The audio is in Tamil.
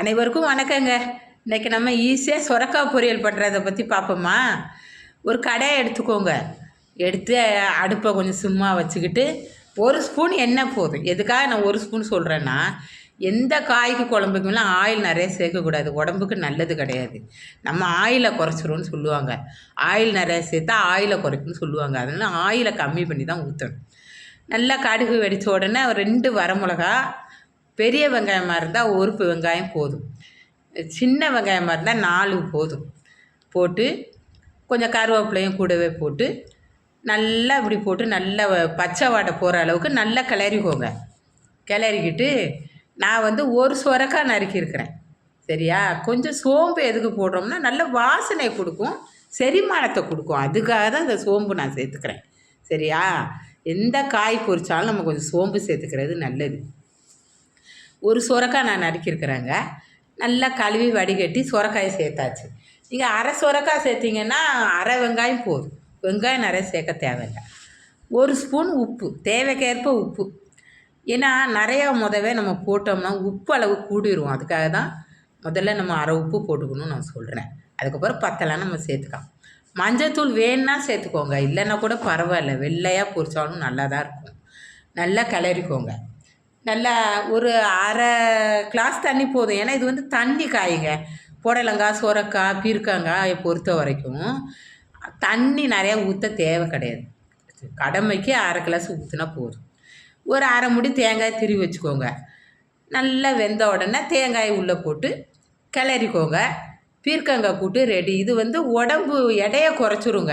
அனைவருக்கும் வணக்கங்க. இன்றைக்கி நம்ம ஈஸியாக சுரக்காய் பொரியல் பண்ணுறத பற்றி பார்ப்போமா? ஒரு கடையை எடுத்துக்கோங்க. எடுத்து அடுப்பை கொஞ்சம் சும்மா வச்சுக்கிட்டு ஒரு ஸ்பூன் எண்ணெய் போதும். எதுக்காக நான் ஒரு ஸ்பூன் சொல்கிறேன்னா எந்த காய்க்கு குழம்புக்குலாம் ஆயில் நிறைய சேர்க்கக்கூடாது. உடம்புக்கு நல்லது கிடையாது. நம்ம ஆயிலை குறைச்சிரும்னு சொல்லுவாங்க. ஆயில் நிறைய சேர்த்தா ஆயிலை குறைக்கும்னு சொல்லுவாங்க. அதனால் ஆயிலை கம்மி பண்ணி தான் ஊற்றணும். நல்லா கடுகு வெடித்த உடனே ரெண்டு வரமிளகா பெரிய வெங்காயமாக இருந்தால் ஒரு வெங்காயம் போதும். சின்ன வெங்காயமாக இருந்தால் நாலு போதும். போட்டு கொஞ்சம் கருவேப்பிலையும் கூடவே போட்டு நல்லா இப்படி போட்டு நல்லா பச்சை வாடை போகிற அளவுக்கு நல்லா கிளறிக்கோங்க. கிளறிக்கிட்டு நான் வந்து ஒரு சொரக்காய் நறுக்கியிருக்கிறேன் சரியா? கொஞ்சம் சோம்பு எதுக்கு போடுறோம்னா நல்ல வாசனை கொடுக்கும் செரிமானத்தை கொடுக்கும். அதுக்காக தான் இந்த சோம்பு நான் சேர்த்துக்கிறேன். சரியா? எந்த காய் பொறிச்சாலும் நம்ம கொஞ்சம் சோம்பு சேர்த்துக்கிறது நல்லது. ஒரு சுரக்காய் நான் நறுக்கியிருக்கிறேங்க. நல்லா கழுவி வடிகட்டி சுரக்காயை சேர்த்தாச்சு. நீங்கள் அரை சுரக்காய் சேர்த்திங்கன்னா அரை வெங்காயம் போதும். வெங்காயம் நிறைய சேர்க்க தேவையில்லை. ஒரு ஸ்பூன் உப்பு தேவைக்கேற்ப உப்பு. ஏன்னா நிறையா முதவே நம்ம போட்டோம்னா உப்பு அளவு கூடிரும். அதுக்காக தான் முதல்ல நம்ம அரை உப்பு போட்டுக்கணும்னு நான் சொல்கிறேன் அதுக்கப்புறம் பத்தெல்லாம் நம்ம சேர்த்துக்கலாம். மஞ்சத்தூள் வேணுன்னா சேர்த்துக்கோங்க. இல்லைன்னா கூட பரவாயில்ல. வெள்ளையாக பொரிச்சாலும் நல்லா தான் இருக்கும். நல்லா கிளறிக்கோங்க. நல்லா ஒரு அரை கிளாஸ் தண்ணி போதும். ஏன்னா இது வந்து தண்ணி காய்ங்க புடலங்காய் சுரக்காய் பீர்க்கங்காய் பொறுத்த வரைக்கும் தண்ணி நிறையா ஊற்ற தேவை கிடையாது. கடமைக்கு அரை கிளாஸ் ஊற்றினா போதும். ஒரு அரை முடி தேங்காய் திரி வச்சுக்கோங்க. நல்லா வெந்த உடனே தேங்காய் உள்ளே போட்டு கிளறிக்கோங்க. பீர்க்கங்காய் கூட்டு ரெடி இது வந்து உடம்பு எடையை குறைச்சிருங்க.